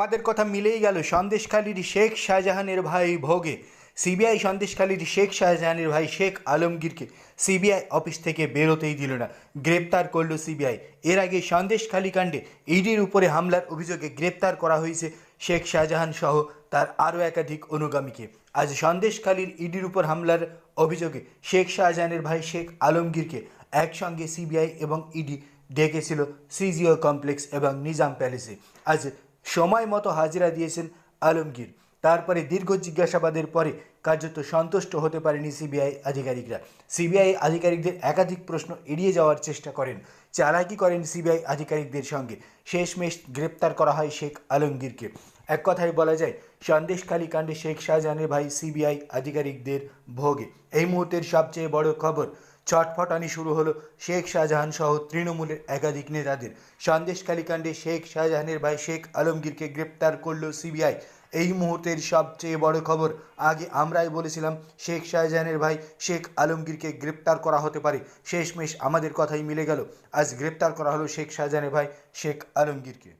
আমাদের কথা মিলেই গেল। সন্দেশখালীর শেখ শাহজাহানের ভাই ভোগে। সিবিআই সন্দেশখালীর শেখ শাহজাহানের ভাই শেখ আলমগীরকে সিবিআই অফিস থেকে বেরোতেই দিল না। গ্রেপ্তার করল সিবিআই। এর আগে সন্দেশখালী কাণ্ডে ইডির উপরে হামলার অভিযোগে গ্রেপ্তার করা হয়েছে শেখ শাহজাহান সহ তার আরও একাধিক অনুগামীকে। আজ সন্দেশখালীর ইডির উপর হামলার অভিযোগে শেখ শাহজাহানের ভাই শেখ আলমগীরকে একসঙ্গে সিবিআই এবং ইডি ডেকেছিল সিজিও কমপ্লেক্স এবং নিজাম প্যালেসে। আজ সময় মতো হাজিরা দিয়েছেন আলমগীর। তারপরে দীর্ঘ জিজ্ঞাসাবাদের পরে কার্যত সন্তুষ্ট হতে পারেনি সিবিআই আধিকারিকরা। সিবিআই আধিকারিকদের একাধিক প্রশ্ন এড়িয়ে যাওয়ার চেষ্টা করেন। চালাকি করেন সিবিআই আধিকারিকদের সঙ্গে। শেষমেশ গ্রেপ্তার করা হয় শেখ আলমগীরকে। এক কথায় বলা যায় সন্দেশখালী কাণ্ডে শেখ শাহজাহানের ভাই সিবিআই আধিকারিকদের ভোগে। এই মুহূর্তের সবচেয়ে বড় খবর, ছটফটানি শুরু হলো শেখ শাহজাহান সহ তৃণমূলের একাধিক নেতাদের। সন্দেশখালী কাণ্ডে শেখ শাহজাহানের ভাই শেখ আলমগীরকে গ্রেপ্তার করল সিবিআই। এই মুহূর্তের সবচেয়ে বড় খবর, আগে আমরাই বলেছিলাম, শেখ শাহজাহানের ভাই শেখ আলমগীরকে গ্রেপ্তার করা হতে পারে। শেষমেশ আমাদের কথাই মিলে গেল। আজ গ্রেপ্তার করা হলো শেখ শাহজাহানের ভাই শেখ আলমগীরকে।